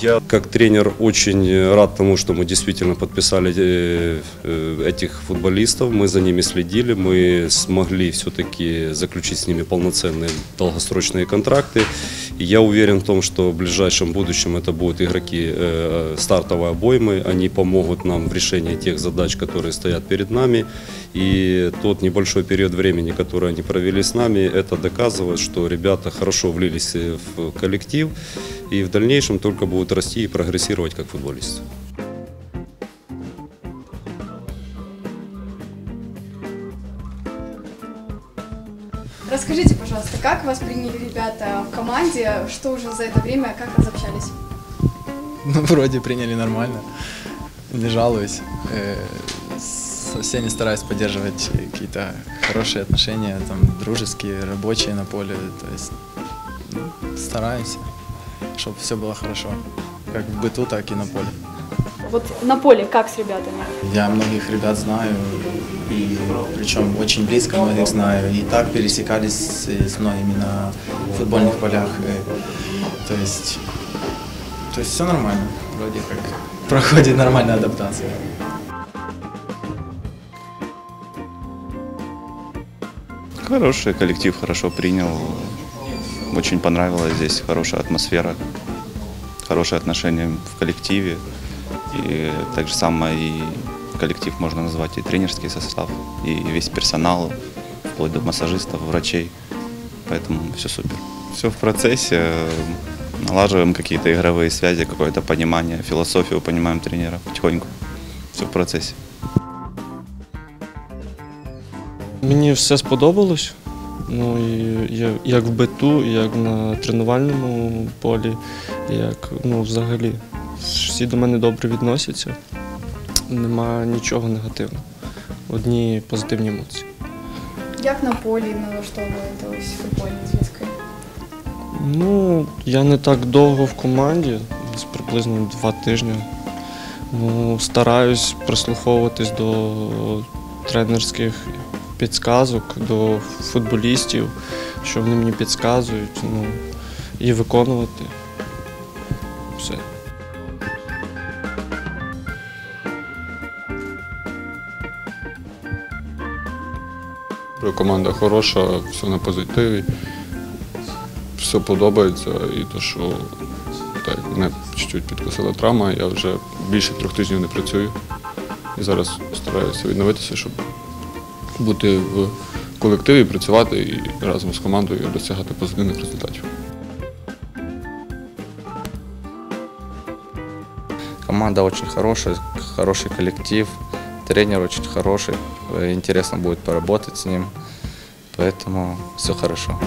Я как тренер очень рад тому, что мы действительно подписали э, э, этих футболистов, мы за ними следили, мы смогли все-таки заключить с ними полноценные долгосрочные контракты. И я уверен в том, что в ближайшем будущем это будут игроки э, стартовой обоймы, они помогут нам в решении тех задач, которые стоят перед нами. И тот небольшой период времени, который они провели с нами, это доказывает, что ребята хорошо влились в коллектив и в дальнейшем только будут расти и прогрессировать как футболисты. Расскажите, пожалуйста, как вас приняли ребята в команде, что уже за это время, как разобщались? Ну, вроде приняли нормально, не жалуюсь. Э, Со всеми стараюсь поддерживать какие-то хорошие отношения, там, дружеские, рабочие на поле. То есть ну, стараемся, чтобы все было хорошо, как в быту, так и на поле. Вот на поле как с ребятами? Я многих ребят знаю, и причем очень близко многих знаю. И так пересекались с многими на футбольных полях. Э, То есть, то есть все нормально, вроде как проходит нормальная адаптация. Хороший коллектив, хорошо принял. Очень понравилось здесь, хорошая атмосфера, хорошие отношения в коллективе. И так же самое и коллектив можно назвать и тренерский состав, и весь персонал, вплоть до массажистов, врачей. Поэтому все супер. Все в процессе. Налаживаем какие-то игровые связи, какое-то понимание, философию понимаем тренера потихоньку. Все в процессе. Мені все сподобалось. Ну, і як в биту, як на тренувальному полі, як ну, взагалі. Всі до мене добре відносяться. Нема нічого негативного. Одні позитивні емоції. Як на полі налаштовуєтесь футбольній зв'язки? Ну, я не так довго в команді, приблизно два тижні. Ну, стараюсь прислуховуватись до тренерських підсказок, до футболістів, що вони мені підказують, ну, і виконувати. Все. Команда хороша, все на позитиві, все подобається. І то, що так, мене чуть-чуть підкосила травма, я вже більше трьох тижнів не працюю. І зараз стараюся відновитися, щоб бути в колективі, працювати і разом з командою досягати позитивних результатів. Команда очень хорошая, хороший коллектив, тренер очень хороший, интересно будет поработать с ним, поэтому все хорошо.